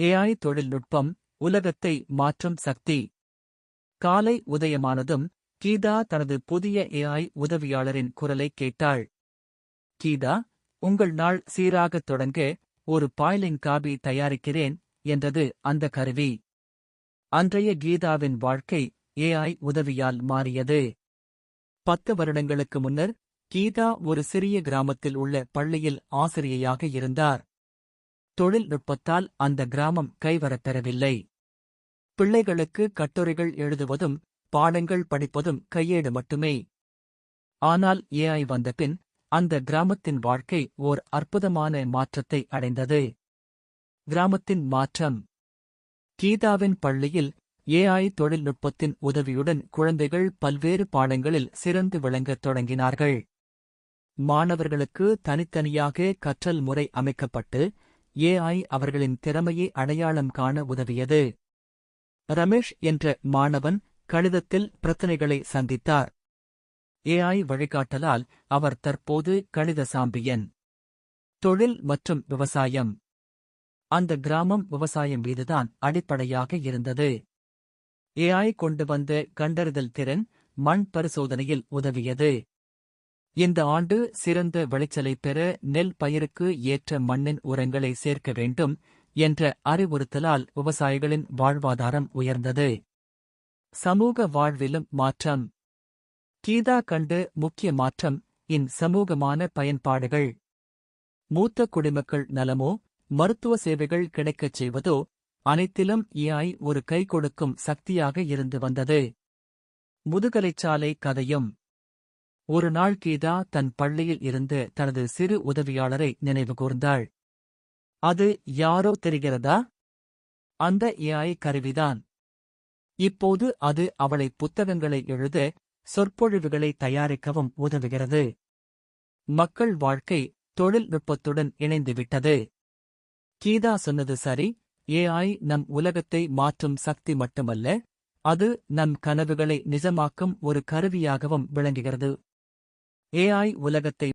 AI தொழில்நுட்பம் உலகத்தை மாற்றும் சக்தி. காலை உதயமானதும் கீதா தனது புதிய ஏஐ உதவியாளரின் குரலை கேட்டாள். கீதா உங்கள் நாள் சீராகத் தொடங்க ஒரு பாய்லிங் காபி தயாரிக்கிறேன் என்றது அந்த கருவி. அன்றைய கீதாவின் வாழ்க்கை ஏஐ உதவியால் மாறியது. பத்து வருடங்களுக்கு முன்னர் கீதா ஒரு சிறிய கிராமத்தில் உள்ள பள்ளியில் ஆசிரியையாக இருந்தார். தொழில்நுட்பத்தால் அந்த கிராமம் கைவரப்பெறவில்லை பிள்ளைகளுக்கு கட்டுரைகள் எழுதுவதும் பாடங்கள் படிப்பதும் கையேடு மட்டுமே. ஆனால் ஏஐ வந்தபின் அந்த கிராமத்தின் வாழ்க்கை ஓர் அற்புதமான மாற்றத்தை அடைந்தது. கிராமத்தின் மாற்றம். கீதாவின் பள்ளியில் ஏஐ தொழில்நுட்பத்தின் உதவியுடன் குழந்தைகள் பல்வேறு பாடங்களில் சிறந்து விளங்கத் தொடங்கினார்கள். மாணவர்களுக்கு தனித்தனியாக கற்றல் முறை அமைக்கப்பட்டு ஏஐ அவர்களின் திறமையை அடையாளம் காண உதவியது. ரமேஷ் என்ற மாணவன் கணிதத்தில் பிரச்சனைகளை சந்தித்தார். ஏஐ வழிகாட்டலால் அவர் தற்போது கணித சாம்பியன். தொழில் மற்றும் விவசாயம். அந்த கிராமம் விவசாயம் மீதுதான் அடிப்படையாக இருந்தது. ஏஐ கொண்டு வந்த கண்டறிதல் திறன் மண் பரிசோதனையில் உதவியது. இந்த ஆண்டு சிறந்த விளைச்சலை பெற நெல் பயிருக்கு ஏற்ற மண்ணின் உரங்களை சேர்க்க வேண்டும் என்ற அறிவுறுத்தலால் விவசாயிகளின் வாழ்வாதாரம் உயர்ந்தது. சமூக வாழ்விலும் மாற்றம். கீதா கண்டு முக்கிய மாற்றம் இன் சமூகமான பயன்பாடுகள். மூத்த குடிமக்கள் நலமோ மருத்துவ சேவைகள் கிடைக்கச் செய்வதோ அனைத்திலும் ஏஐ ஒரு கை கொடுக்கும் சக்தியாக இருந்து வந்தது. முதுகலைச்சாலை கதையும். ஒரு நாள் கீதா தன் பள்ளியில் இருந்து தனது சிறு உதவியாளரை நினைவுகூர்ந்தாள் அது யாரோ தெரிகிறதா? அந்த ஏஐ கருவிதான். இப்போது அது அவளை புத்தகங்களை எழுத சொற்பொழிவுகளை தயாரிக்கவும் உதவுகிறது. மக்கள் வாழ்க்கை தொழில்நுட்பத்துடன் இணைந்துவிட்டது கீதா சொன்னது சரி. ஏஐ நம் உலகத்தை மாற்றும் சக்தி மட்டுமல்ல அது நம் கனவுகளை நிஜமாக்கும் ஒரு கருவியாகவும் விளங்குகிறது. ஏஐ உலகத்தை